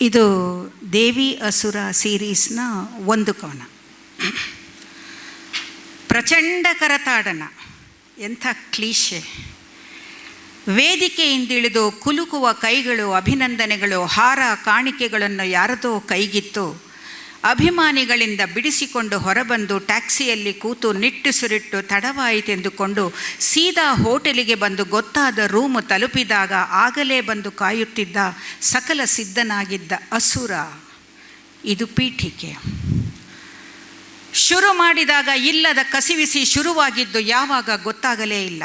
ಇದು ದೇವಿ ಅಸುರ ಸೀರೀಸ್ನ ಒಂದು ಕವನ ಪ್ರಚಂಡ ಕರತಾಡನ, ಎಂಥ ಕ್ಲೀಶೆ. ವೇದಿಕೆಯಿಂದಿಳಿದು ಕುಲುಕುವ ಕೈಗಳು, ಅಭಿನಂದನೆಗಳು, ಹಾರ ಕಾಣಿಕೆಗಳನ್ನು ಯಾರದೋ ಕೈಗಿತ್ತು. ಅಭಿಮಾನಿಗಳಿಂದ ಬಿಡಿಸಿಕೊಂಡು ಹೊರಬಂದು ಟ್ಯಾಕ್ಸಿಯಲ್ಲಿ ಕೂತು ನಿಟ್ಟುಸಿರಿಟ್ಟು ತಡವಾಯಿತೆಂದುಕೊಂಡು ಸೀದಾ ಹೋಟೆಲಿಗೆ ಬಂದು ಗೊತ್ತಾದ ರೂಮು ತಲುಪಿದಾಗ ಆಗಲೇ ಬಂದು ಕಾಯುತ್ತಿದ್ದ ಸಕಲ ಸಿದ್ಧನಾಗಿದ್ದ ಅಸುರ. ಇದು ಪೀಠಿಕೆ. ಶುರು ಮಾಡಿದಾಗ ಇಲ್ಲದ ಕಸಿವಿಸಿ ಶುರುವಾಗಿದ್ದು ಯಾವಾಗ ಗೊತ್ತಾಗಲೇ ಇಲ್ಲ.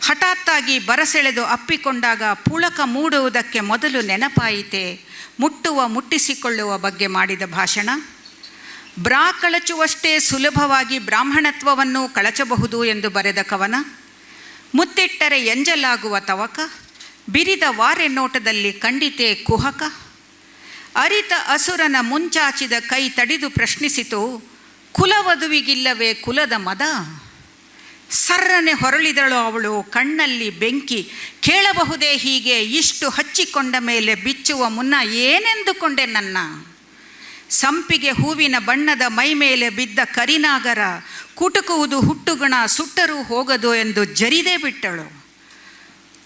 ಹಠಾತ್ತಾಗಿ ಬರಸೆಳೆದು ಅಪ್ಪಿಕೊಂಡಾಗ ಪುಳಕ ಮೂಡುವುದಕ್ಕೆ ಮೊದಲು ನೆನಪಾಯಿತೆ. ಮುಟ್ಟುವ, ಮುಟ್ಟಿಸಿಕೊಳ್ಳುವ ಬಗ್ಗೆ ಮಾಡಿದ ಭಾಷಣ. ಬ್ರಾ ಕಳಚುವಷ್ಟೇ ಸುಲಭವಾಗಿ ಬ್ರಾಹ್ಮಣತ್ವವನ್ನು ಕಳಚಬಹುದು ಎಂದು ಬರೆದ ಕವನ. ಮುತ್ತಿಟ್ಟರೆ ಎಂಜಲಾಗುವ ತವಕ. ಬಿರಿದ ವಾರೆ ನೋಟದಲ್ಲಿ ಖಂಡಿತೆ ಕುಹಕ. ಅರಿತ ಅಸುರನ ಮುಂಚಾಚಿದ ಕೈ ತಡಿದು ಪ್ರಶ್ನಿಸಿತು, ಕುಲವಧುವಿಗಿಲ್ಲವೇ ಕುಲದ ಮದ? ಸರ್ರನೆ ಹೊರಳಿದಳು ಅವಳು ಕಣ್ಣಲ್ಲಿ ಬೆಂಕಿ. ಕೇಳಬಹುದೇ ಹೀಗೆ ಇಷ್ಟು ಹಚ್ಚಿಕೊಂಡ ಮೇಲೆ ಬಿಚ್ಚುವ ಮುನ್ನ ಏನೆಂದುಕೊಂಡೆ ನನ್ನ? ಸಂಪಿಗೆ ಹೂವಿನ ಬಣ್ಣದ ಮೈ ಮೇಲೆ ಬಿದ್ದ ಕರಿನಾಗರ, ಕುಟುಕುವುದು ಹುಟ್ಟುಗುಣ ಸುಟ್ಟರೂ ಹೋಗದು ಎಂದು ಜರಿದೇ ಬಿಟ್ಟಳು.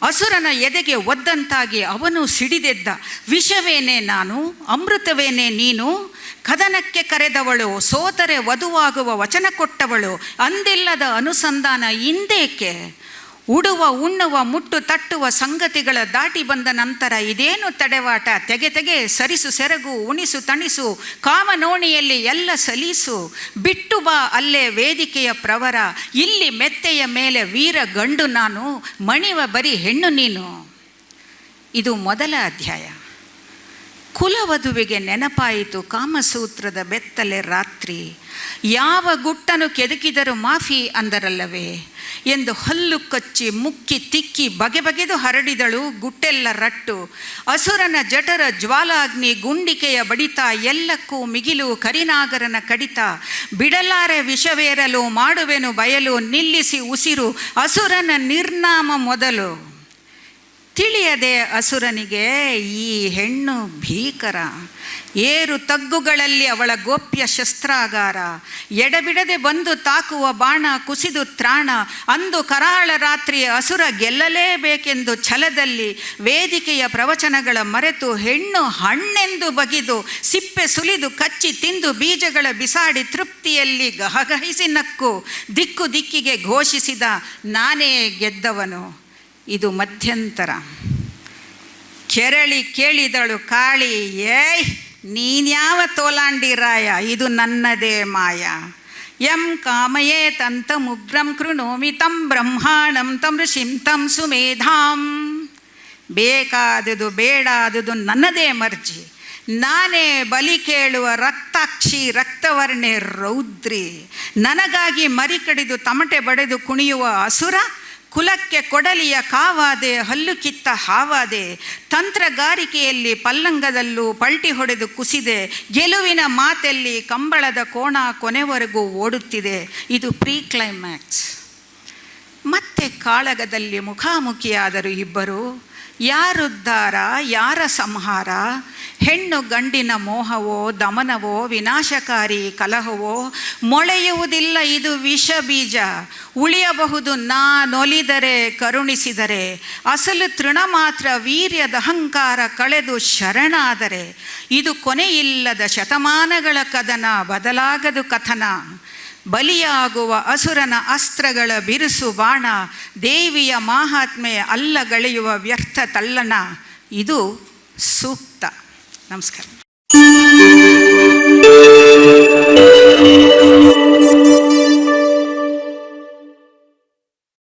ಅಸುರನ ಎದೆಗೆ ಒದ್ದಂತಾಗಿ ಅವನು ಸಿಡಿದೆದ್ದ. ವಿಷವೇನೆ ನಾನು, ಅಮೃತವೇನೆ ನೀನು, ಕದನಕ್ಕೆ ಕರೆದವಳು, ಸೋತರೆ ವಧುವಾಗುವ ವಚನ ಕೊಟ್ಟವಳು, ಅಂದಿಲ್ಲದ ಅನುಸಂಧಾನ ಇಂದೇಕೆ? ಉಡುವ, ಉಣ್ಣುವ, ಮುಟ್ಟು ತಟ್ಟುವ ಸಂಗತಿಗಳ ದಾಟಿ ಬಂದ ನಂತರ ಇದೇನು ತಡೆವಾಟ? ತೆಗೆ ತೆಗೆ ಸರಿಸು ಸೆರಗು, ಉಣಿಸು ತಣಿಸು, ಕಾಮನೋಣಿಯಲ್ಲಿ ಎಲ್ಲ ಸಲೀಸು. ಬಿಟ್ಟು ಬಾ ಅಲ್ಲೇ ವೇದಿಕೆಯ ಪ್ರವರ, ಇಲ್ಲಿ ಮೆತ್ತೆಯ ಮೇಲೆ ವೀರ ಗಂಡು ನಾನು, ಮಣಿವ ಬರೀ ಹೆಣ್ಣು ನೀನು. ಇದು ಮೊದಲ ಅಧ್ಯಾಯ. ಕುಲವಧುವಿಗೆ ನೆನಪಾಯಿತು ಕಾಮಸೂತ್ರದ ಬೆತ್ತಲೆ ರಾತ್ರಿ. ಯಾವ ಗುಟ್ಟನು ಕೆದಕಿದರೂ ಮಾಫಿ ಅಂದರಲ್ಲವೇ? ಎಂದು ಹಲ್ಲು ಕಚ್ಚಿ ಮುಕ್ಕಿ ತಿಕ್ಕಿ ಬಗೆ ಬಗೆದು ಹರಡಿದಳು ಗುಟ್ಟೆಲ್ಲ ರಟ್ಟು. ಅಸುರನ ಜಠರ ಜ್ವಾಲಾಗ್ನಿ ಗುಂಡಿಕೆಯ ಬಡಿತ ಎಲ್ಲಕ್ಕೂ ಮಿಗಿಲು ಕರಿನಾಗರನ ಕಡಿತ. ಬಿಡಲಾರೆ ವಿಷವೇರಲು, ಮಾಡುವೆನು ಬಯಲು, ನಿಲ್ಲಿಸಿ ಉಸಿರು. ಅಸುರನ ನಿರ್ನಾಮ ಮೊದಲು. ತಿಳಿಯದೆ ಅಸುರನಿಗೆ, ಈ ಹೆಣ್ಣು ಭೀಕರ. ಏರು ತಗ್ಗುಗಳಲ್ಲಿ ಅವಳ ಗೋಪ್ಯ ಶಸ್ತ್ರಾಗಾರ. ಎಡಬಿಡದೆ ಬಂದು ತಾಕುವ ಬಾಣ ಕುಸಿದು ತ್ರಾಣ. ಅಂದು ಕರಾಳ ರಾತ್ರಿ ಅಸುರ ಗೆಲ್ಲಲೇಬೇಕೆಂದು ಛಲದಲ್ಲಿ ವೇದಿಕೆಯ ಪ್ರವಚನಗಳ ಮರೆತು ಹೆಣ್ಣು ಹಣ್ಣೆಂದು ಬಗಿದು ಸಿಪ್ಪೆ ಸುಲಿದು ಕಚ್ಚಿ ತಿಂದು ಬೀಜಗಳ ಬಿಸಾಡಿ ತೃಪ್ತಿಯಲ್ಲಿ ಗಹಗಹಿಸಿ ನಕ್ಕು, ದಿಕ್ಕು ದಿಕ್ಕಿಗೆ ಘೋಷಿಸಿದ ನಾನೇ ಗೆದ್ದವನು. ಇದು ಮಧ್ಯಂತರ. ಕೆರಳಿ ಕೇಳಿದಳು ಕಾಳಿ, ಏಯ್ ನೀನ್ಯಾವ ತೋಲಾಂಡಿರಾಯ ಇದು ನನ್ನದೇ ಮಾಯ. ಯಂ ಕಾಮಯೇ ತಂತ ಮುಗ್ರಂ ಕೃಣೋಮಿ ತಂ ಬ್ರಹ್ಮಾಣಂ ತಂ ಋಷಿಂ ತಂ ಸುಮೇಧಾಂ. ಬೇಕಾದುದು ಬೇಡಾದುದು ನನ್ನದೇ ಮರ್ಜಿ. ನಾನೇ ಬಲಿ ಕೇಳುವ ರಕ್ತಾಕ್ಷಿ ರಕ್ತವರ್ಣೆ ರೌದ್ರಿ. ನನಗಾಗಿ ಮರಿ ಕಡಿದು ತಮಟೆ ಬಡೆದು ಕುಣಿಯುವ ಅಸುರ ಕುಲಕ್ಕೆ ಕೊಡಲಿಯ ಕಾವಾದೆ ಹಲ್ಲು ಕಿತ್ತ ಹಾವಾದೆ, ತಂತ್ರಗಾರಿಕೆಯಲ್ಲಿ ಪಲ್ಲಂಗದಲ್ಲೂ ಪಲ್ಟಿ ಹೊಡೆದು ಕುಸಿದೆ, ಗೆಲುವಿನ ಮಾತೆಲ್ಲಿ ಕಂಬಳದ ಕೋಣ ಕೊನೆವರೆಗೂ ಓಡುತ್ತಿದೆ. ಇದು ಪ್ರೀ ಕ್ಲೈಮ್ಯಾಕ್ಸ್ ಮತ್ತೆ ಕಾಳಗದಲ್ಲಿ ಮುಖಾಮುಖಿಯಾದರು ಇಬ್ಬರು. ಯಾರುದ್ಧಾರ ಯಾರ ಸಂಹಾರ? ಹೆಣ್ಣು ಗಂಡಿನ ಮೋಹವೋ, ದಮನವೋ, ವಿನಾಶಕಾರಿ ಕಲಹವೋ? ಮೊಳೆಯುವುದಿಲ್ಲ ಇದು ವಿಷ ಬೀಜ ಉಳಿಯಬಹುದು ನಾ ನೊಲಿದರೆ, ಕರುಣಿಸಿದರೆ. ಅಸಲು ತೃಣ ಮಾತ್ರ ವೀರ್ಯದ ಅಹಂಕಾರ ಕಳೆದು ಶರಣಾದರೆ. ಇದು ಕೊನೆಯಿಲ್ಲದ ಶತಮಾನಗಳ ಕದನ, ಬದಲಾಗದು ಕಥನ. ಬಲಿಯಾಗುವ ಅಸುರನ ಅಸ್ತ್ರಗಳ ಬಿರುಸು ಬಾಣ ದೇವಿಯ ಮಾಹಾತ್ಮೆ ಅಲ್ಲಗಳೆಯುವ ವ್ಯರ್ಥ ತಲ್ಲಣ ಇದು ಸೂಕ್ತ. ನಮಸ್ಕಾರ.